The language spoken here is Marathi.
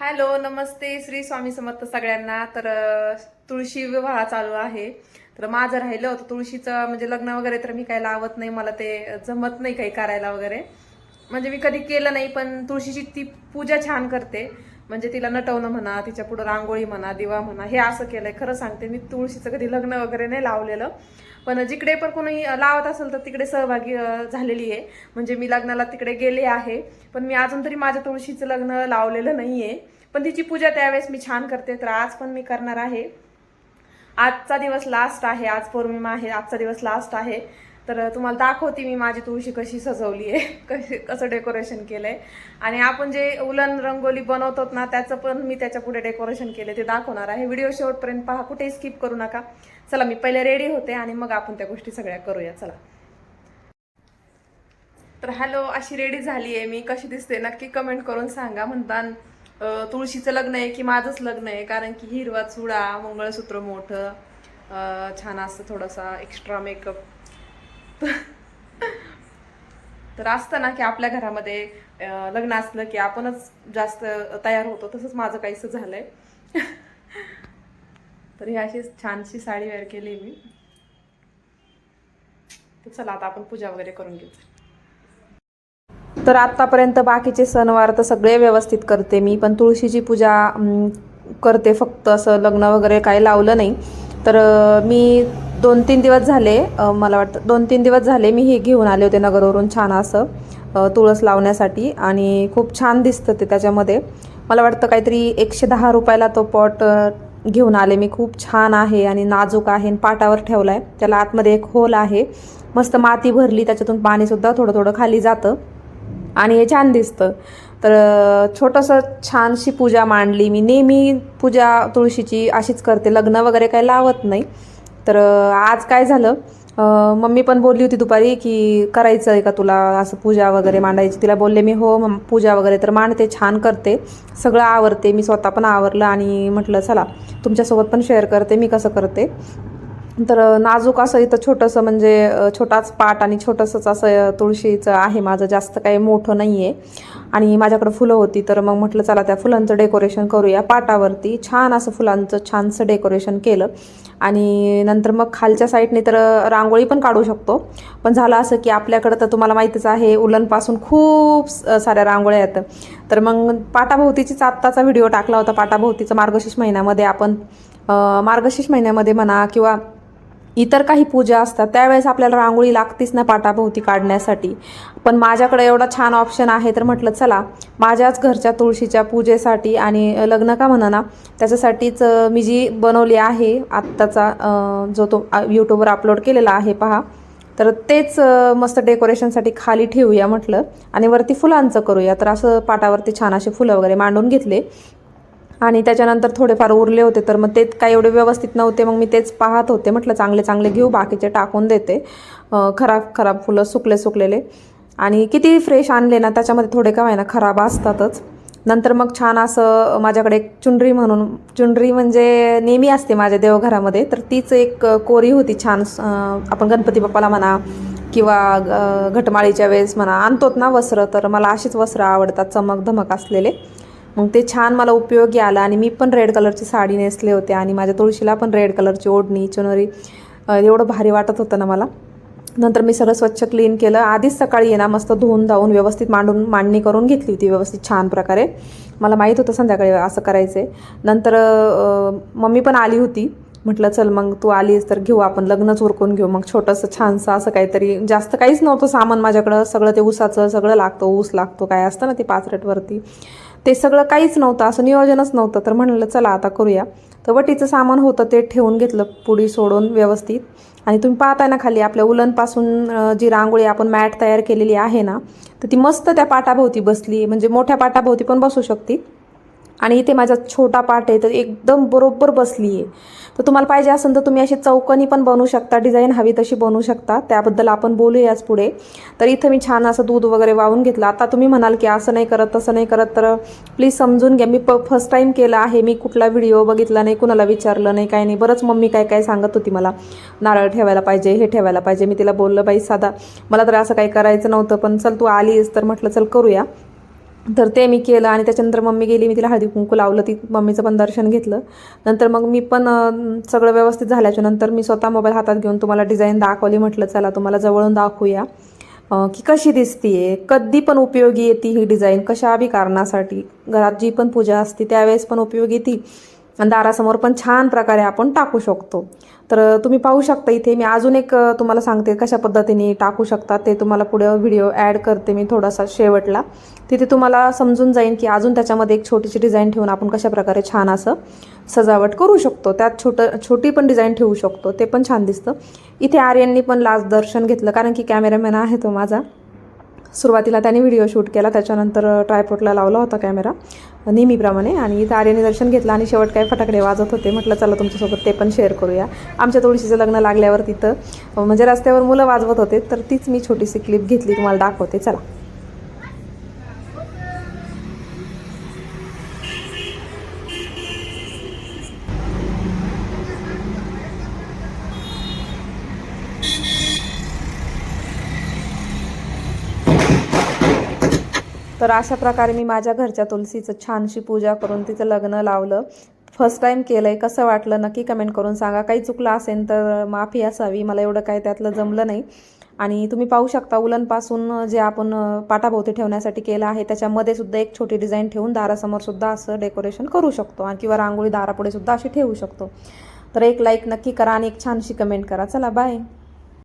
हॅलो नमस्ते श्री स्वामी समर्थ सगळ्यांना. तर तुळशी विवाह चालू आहे. तर माझं राहिलं होतं तुळशीचं म्हणजे लग्न वगैरे तर मी काही लावत नाही मला ते जमत नाही काही करायला वगैरे. म्हणजे मी कधी केलं नाही पण तुळशीची ती पूजा छान करते. म्हणजे तिला नटवणं म्हणा तिच्या पुढं रांगोळी म्हणा दिवा म्हणा हे असं केलंय. खरं सांगते मी तुळशीचं कधी लग्न वगैरे नाही लावलेलं. पण जिकडे पण कोणी लावत असेल तर तिकडे सहभागी झालेली आहे. म्हणजे मी लग्नाला तिकडे गेले आहे. पण मी अजून तरी माझ्या तुळशीचं लग्न लावलेलं नाहीये. पण तिची पूजा त्यावेळेस मी छान करते. तर आज पण मी करणार आहे. आजचा दिवस लास्ट आहे. आज पौर्णिमा आहे. आजचा दिवस लास्ट आहे. तर तुम्हाला दाखवते मी माझी तुळशी कशी सजवली आहे कशी कसं डेकोरेशन केलंय. आणि आपण जे उलन रंगोली बनवतो ना त्याचं पण मी त्याच्या पुढे डेकोरेशन केलं ते दाखवणार आहे. व्हिडिओ शेवटपर्यंत पहा कुठेही स्किप करू नका. चला मी पहिले रेडी होते आणि मग आपण त्या गोष्टी सगळ्या करूया. चला. तर हॅलो अशी रेडी झाली आहे मी. कशी दिसते नक्की कमेंट करून सांगा. म्हणता तुळशीचं लग्न आहे की माझंच लग्न आहे? कारण की हिरवा चुडा मंगळसूत्र मोठं छान असं थोडासा एक्स्ट्रा मेकअप तर असतं ना की आपल्या घरामध्ये लग्न असलं की आपणच जास्त तयार होतो तसंच माझं काहीसं झालंय. तर ही अशी छानशी साडी वेअर केली मी. तर चला आता आपण पूजा वगैरे करून घेऊ. तर आत्तापर्यंत बाकीचे सणवार तर सगळे व्यवस्थित करते मी पण तुळशीची पूजा करते फक्त असं लग्न वगैरे काही लावलं नाही. तर मी दोन तीन दिवस झाले मला वाटतं दोन तीन दिवस झाले मी हे घेऊन आले होते नगरवरून छान असं तुळस लावण्यासाठी आणि खूप छान दिसतं ते त्याच्यामध्ये. मला वाटतं काहीतरी एकशे दहा रुपयाला तो पॉट घेऊन आले. मी खूप छान आहे आणि नाजूक आहे आणि पाटावर ठेवला आहे त्याला आतमध्ये एक होल आहे. मस्त माती भरली त्याच्यातून पाणीसुद्धा थोडं थोडं खाली जातं आणि हे छान दिसतं. तर छोटंसं छानशी पूजा मांडली. मी नेहमी पूजा तुळशीची अशीच करते. लग्न वगैरे काही लावत नाही. तर आज काय झालं? मम्मी पण बोलली होती दुपारी की करायचं आहे का तुला असं पूजा वगैरे मांडायची? तिला बोलले मी हो मम पूजा वगैरे. तर मांडते छान करते. सगळं आवरते. मी स्वतः पण आवरलं आणि म्हटलं चला तुमच्यासोबत पण शेअर करते मी कसं करते. तर नाजूक असं इथं छोटंसं म्हणजे छोटाच पाट आणि छोटंसंच असं तुळशीचं आहे माझं. जास्त काही मोठं नाही आहे आणि माझ्याकडं फुलं होती. तर मग म्हटलं चला त्या फुलांचं डेकोरेशन करूया पाटावरती. छान असं फुलांचं छानसं डेकोरेशन केलं. आणि नंतर मग खालच्या साईडने तर रांगोळी पण काढू शकतो. पण झालं असं की आपल्याकडं तर तुम्हाला माहितीच आहे उलनपासून खूप स- साऱ्या रांगोळ्या आहेत तर मग पाटाभोवतीचीच आत्ताचा व्हिडिओ टाकला होता. पाटाभोवतीचा मार्गशीर्ष महिन्यामध्ये आपण मार्गशीर्ष महिन्यामध्ये म्हणा किंवा इतर काही पूजा असतात त्यावेळेस आपल्याला रांगोळी लागतीच ना पाटाभोवती काढण्यासाठी. पण माझ्याकडे एवढा छान ऑप्शन आहे तर म्हटलं चला माझ्याच घरच्या तुळशीच्या पूजेसाठी आणि लग्न का म्हणा ना त्याच्यासाठीच मी जी बनवली आहे आत्ताचा जो तो यूट्यूबवर अपलोड केलेला आहे पहा. तर तेच मस्त डेकोरेशनसाठी खाली ठेवूया म्हटलं आणि वरती फुलांचं करूया. तर असं पाटावरती छान असे फुलं वगैरे मांडून घेतले. आणि त्याच्यानंतर थोडेफार उरले होते तर मग ते काही एवढे व्यवस्थित नव्हते मग मी तेच पाहत होते. म्हटलं चांगले चांगले घेऊ बाकीचे टाकून देते. खराब खराब फुलं सुकले सुकलेले. आणि किती फ्रेश आणले ना त्याच्यामध्ये थोडे काय ना खराब असतातच. नंतर मग छान असं माझ्याकडे एक चुनरी म्हणून चुनरी म्हणजे नेहमी असते माझ्या देवघरामध्ये तर तीच एक कोरी होती छान आपण गणपती बाप्पाला म्हणा किंवा घटमाळीच्या वेळेस म्हणा आणतोत ना वस्त्र तर मला अशीच वस्त्र आवडतात चमक धमक असलेले. मग ते छान मला उपयोगी आलं आणि मी पण रेड कलरची साडी नेसले होते आणि माझ्या तुळशीला पण रेड कलरची ओढणी चुनरी एवढं भारी वाटत होतं ना मला. नंतर मी सगळं स्वच्छ क्लीन केलं. आधीच सकाळी येणार मस्त धुवून धावून व्यवस्थित मांडून मांडणी करून घेतली होती व्यवस्थित छान प्रकारे. मला माहीत होतं संध्याकाळी असं करायचं आहे नंतर मम्मी पण आली होती. म्हटलं चल मग तू आलीस तर घेऊ आपण लग्नच उरकून घेऊ. मग छोटंसं छानसं असं काहीतरी जास्त काहीच नव्हतं सामान माझ्याकडं. सगळं ते ऊसाचं सगळं लागतं ऊस लागतो काय असतं ना ते पाच रेटवरती ते सगळं काहीच नव्हतं असं नियोजनच नव्हतं. तर म्हणलं चला आता करूया. तर वटीचं सामान होतं ते ठेवून घेतलं पुडी सोडून व्यवस्थित. आणि तुम्ही पाहताय ना खाली आपल्या उलनपासून जी रांगोळी आपण मॅट तयार केलेली आहे ना तर ती मस्त त्या पाटाभोवती बसली. म्हणजे मोठ्या पाटाभोवती पण बसू शकते आणि इथे माझा छोटा पार्ट आहे तर एकदम बरोबर बसली आहे. तर तुम्हाला पाहिजे असेल तर तुम्ही अशी चौकनी पण बनवू शकता डिझाईन हवी तशी बनवू शकता. त्याबद्दल आपण बोलूयाच पुढे. तर इथं मी छान असं दूध वगैरे वाहून घेतलं. आता तुम्ही म्हणाल की असं नाही करत तसं नाही करत तर प्लीज समजून घ्या. मी प फर्स्ट टाईम केलं आहे. मी कुठला व्हिडिओ बघितला नाही कुणाला विचारलं नाही काय नाही. बरंच मम्मी काय काय सांगत होती मला नारळ ठेवायला पाहिजे हे ठेवायला पाहिजे. मी तिला बोललं बाई साधा मला तर असं काही करायचं नव्हतं पण चल तू आलीस तर म्हटलं चल करूया. तर ते मी केलं आणि त्याच्यानंतर मम्मी गेली मी तिला हळदी कुंकू लावलं ती मम्मीचं पण दर्शन घेतलं. नंतर मग मी पण सगळं व्यवस्थित झाल्याच्यानंतर मी स्वतः मोबाईल हातात घेऊन तुम्हाला डिझाईन दाखवली म्हटलं चला तुम्हाला जवळून दाखवूया. की कशी दिसतीये कधी पण उपयोगी येते ही डिझाईन कशा बी कारणासाठी. घरात जी पण पूजा असते त्यावेळेस पण उपयोगी ती आणि दारासमोर पण छान प्रकारे आपण टाकू शकतो. तर तुम्ही पाहू शकता इथे. मी अजून एक तुम्हाला सांगते कशा पद्धतीने टाकू शकता ते तुम्हाला पुढे व्हिडिओ ॲड करते मी थोडासा शेवटला. तिथे तुम्हाला समजून जाईल की अजून त्याच्यामध्ये एक छोटीशी डिझाईन ठेवून आपण कशा प्रकारे छान असं सजावट करू शकतो. त्यात छोटं छोटी पण डिझाईन ठेवू शकतो. ते पण छान दिसतं. इथे आर्यननी पण लास्ट दर्शन घेतलं. कारण की कॅमेरामॅन आहे तो माझा. सुरुवातीला त्याने व्हिडिओ शूट केला त्याच्यानंतर ट्रायपोर्टला लावला होता कॅमेरा नेहमीप्रमाणे. आणि इथं आर्याने दर्शन घेतलं आणि शेवट काय फटाकडे वाजत होते म्हटलं चला तुमच्यासोबत ते पण शेअर करूया. आमच्या तुळशीचं लग्न लागल्यावर तिथं म्हणजे रस्त्यावर मुलं वाजवत होते तर तीच मी छोटीशी क्लिप घेतली तुम्हाला दाखवते. चला. तर अशा प्रकारे मी माझ्या घरच्या तुलसीचं छानशी पूजा करून तिचं लग्न लावलं. फर्स्ट टाईम केलं आहे कसं वाटलं नक्की कमेंट करून सांगा. काही चुकलं असेल तर माफी असावी. मला एवढं काय त्यातलं जमलं नाही. आणि तुम्ही पाहू शकता उलनपासून जे आपण पाटाभोवती ठेवण्यासाठी केलं आहे त्याच्यामध्ये सुद्धा एक छोटी डिझाईन ठेवून दारासमोर सुद्धा असं डेकोरेशन करू शकतो. आणि किंवा रांगोळी दारापुढे सुद्धा अशी ठेवू शकतो. तर एक लाईक नक्की करा आणि एक छानशी कमेंट करा. चला बाय